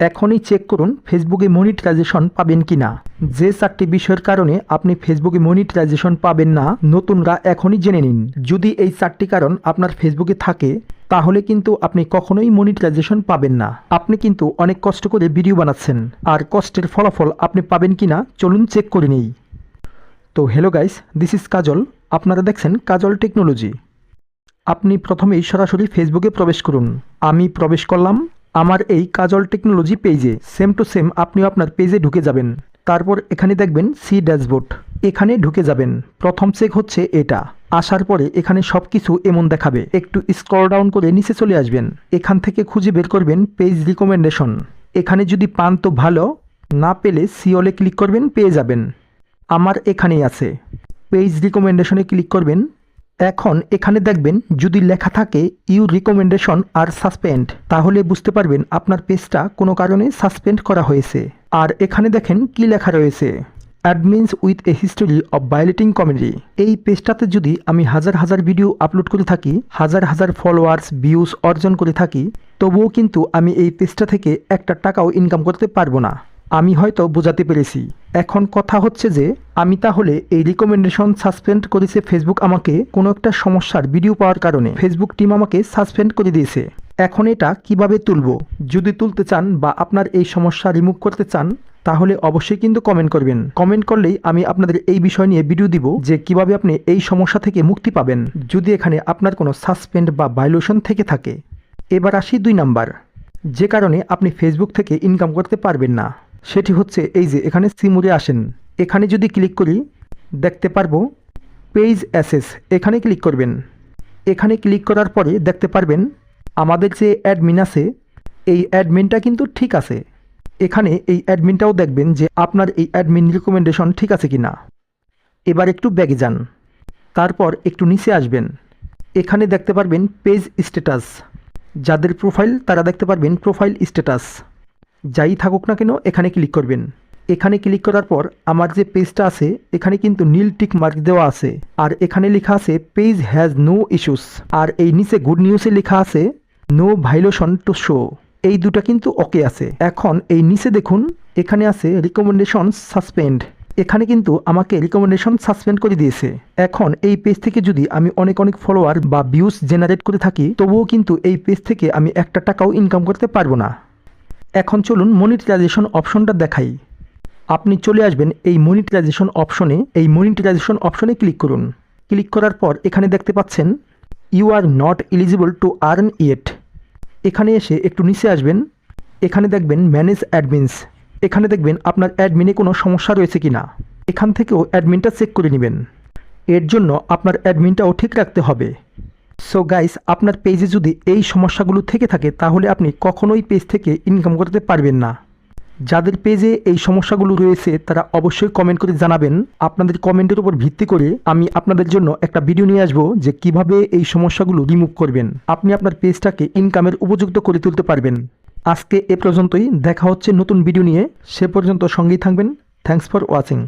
এখনই চেক করুন ফেসবুকে মনিটাইজেশন পাবেন কি না যে চারটি বিষয়ের কারণে আপনি ফেসবুকে মনিটাইজেশন পাবেন না, নতুনরা এখনই জেনে নিন। যদি এই চারটি কারণ আপনার ফেসবুকে থাকে, তাহলে কিন্তু আপনি কখনোই মনিটাইজেশন পাবেন না। আপনি কিন্তু অনেক কষ্ট করে ভিডিও বানাচ্ছেন, আর কষ্টের ফলাফল আপনি পাবেন কি না চলুন চেক করে নিই। তো hello guys this is Kajal আপনারা দেখছেন কাজল টেকনোলজি আপনি প্রথমেই সরাসরি ফেসবুকে প্রবেশ করুন। আমি প্রবেশ করলাম। আমার এই কাজল টেকনোলজি পেজে সেম টু সেম আপনিও আপনার পেজে ঢুকে যাবেন। তারপর এখানে দেখবেন সি ড্যাশবোর্ড। এখানে ঢুকে যাবেন। প্রথম চেক হচ্ছে এটা। আসার পরে এখানে সব কিছু এমন দেখাবে। একটু স্ক্রল ডাউন করে নিচে চলে আসবেন। এখান থেকে খুঁজে বের করবেন পেজ রিকমেন্ডেশন। এখানে যদি পান তো ভালো, না পেলে সিওলে ক্লিক করবেন, পেয়ে যাবেন। আমার এখানেই আছে। পেজ রিকমেন্ডেশনে ক্লিক করবেন। এখন এখানে দেখবেন যদি লেখা থাকে, ইউ রিকমেন্ডেশন আর সাসপেন্ড তাহলে বুঝতে পারবেন আপনার পেজটা কোনো কারণে সাসপেন্ড করা হয়েছে। আর এখানে দেখেন কি লেখা রয়েছে, admins with a history of violating comedy এই পেজটাতে যদি আমি হাজার হাজার ভিডিও আপলোড করে থাকি, হাজার হাজার ফলোয়ার্স ভিউজ অর্জন করে থাকি, তবুও কিন্তু আমি এই পেজটা থেকে একটা টাকাও ইনকাম করতে পারব না। আমি হয়তো বোঝাতে পেরেছি। এখন কথা হচ্ছে যে, আমি তাহলে এই রিকমেন্ডেশন সাসপেন্ড করেছে ফেসবুক আমাকে কোনো একটা সমস্যার ভিডিও পাওয়ার কারণে। ফেসবুক টিম আমাকে সাসপেন্ড করে দিয়েছে। এখন এটা কীভাবে তুলব? যদি তুলতে চান বা আপনার এই সমস্যা রিমুভ করতে চান, তাহলে অবশ্যই কিন্তু কমেন্ট করবেন। কমেন্ট করলেই আমি আপনাদের এই বিষয় নিয়ে ভিডিও দিব যে, কীভাবে আপনি এই সমস্যা থেকে মুক্তি পাবেন। যদি এখানে আপনার কোনো সাসপেন্ড বা ভাইলেশন থেকে থাকে। এবার আসি দুই নাম্বার যে কারণে আপনি ফেসবুক থেকে ইনকাম করতে পারবেন না। সেটি হচ্ছে এই যে, এখানে সিমুরে আসেন। এখানে যদি ক্লিক করি, দেখতে পারব, পেজ অ্যাসেস, এখানে ক্লিক করবেন। এখানে ক্লিক করার পরে দেখতে পারবেন, আমাদের যে অ্যাডমিন আছে, এই অ্যাডমিনটা কিন্তু ঠিক আছে। এখানে এই অ্যাডমিনটাও দেখবেন যে, আপনার এই অ্যাডমিন রিকমেন্ডেশন ঠিক আছে কি না এবার একটু ব্যাগে যান। তারপর একটু নিচে আসবেন। এখানে দেখতে পারবেন, পেজ স্ট্যাটাস। যাদের প্রোফাইল, তারা দেখতে পারবেন, প্রোফাইল স্ট্যাটাস। যাই থাকুক না কেন, এখানে ক্লিক করবেন। এখানে ক্লিক করার পর আমার যে পেজটা আছে, এখানে কিন্তু নীল টিক মার্ক দেওয়া আছে। আর এখানে লেখা আছে পেজ হ্যাজ নো ইস্যুস আর এই নিচে গুড নিউজে লেখা আছে নো ভাইলেশন টু শো এই দুটা কিন্তু ওকে আছে। এখন এই নিচে দেখুন, এখানে আছে রিকমেন্ডেশন সাসপেন্ড এখানে কিন্তু আমাকে রিকমেন্ডেশন সাসপেন্ড করে দিয়েছে। এখন এই পেজ থেকে যদি আমি অনেক অনেক ফলোয়ার বা ভিউজ জেনারেট করে থাকি, তবুও কিন্তু এই পেজ থেকে আমি একটা টাকাও ইনকাম করতে পারব না। এখন চলুন মনিটাইজেশন অপশনটা দেখাই। আপনি চলে আসবেন এই মনিটাইজেশন অপশনে এই মনিটাইজেশন অপশনে ক্লিক করুন। ক্লিক করার পর এখানে দেখতে পাচ্ছেন you are not eligible to earn yet এখানে এসে একটু নিচে আসবেন। এখানে দেখবেন ম্যানেজ অ্যাডমিনস এখানে দেখবেন, আপনার অ্যাডমিনে কোনো সমস্যা রয়েছে কি না এখান থেকেও অ্যাডমিনটা চেক করে নেবেন। এর জন্য আপনার অ্যাডমিনটাও ঠিক রাখতে হবে। সো গাইস আপনার পেজে যদি এই সমস্যাগুলো থেকে থাকে, তাহলে আপনি কখনোই পেজ থেকে ইনকাম করতে পারবেন না। যাদের পেজে এই সমস্যাগুলো রয়েছে, তারা অবশ্যই কমেন্ট করে জানাবেন। আপনাদের কমেন্টের উপর ভিত্তি করে আমি আপনাদের জন্য একটা ভিডিও নিয়ে আসব যে কীভাবে এই সমস্যাগুলো রিমুভ করবেন। আপনি আপনার পেজটাকে ইনকামের উপযুক্ত করে তুলতে পারবেন। আজকে এ পর্যন্তই। দেখা হচ্ছে নতুন ভিডিও নিয়ে। সে পর্যন্ত সঙ্গেই থাকবেন। Thanks for watching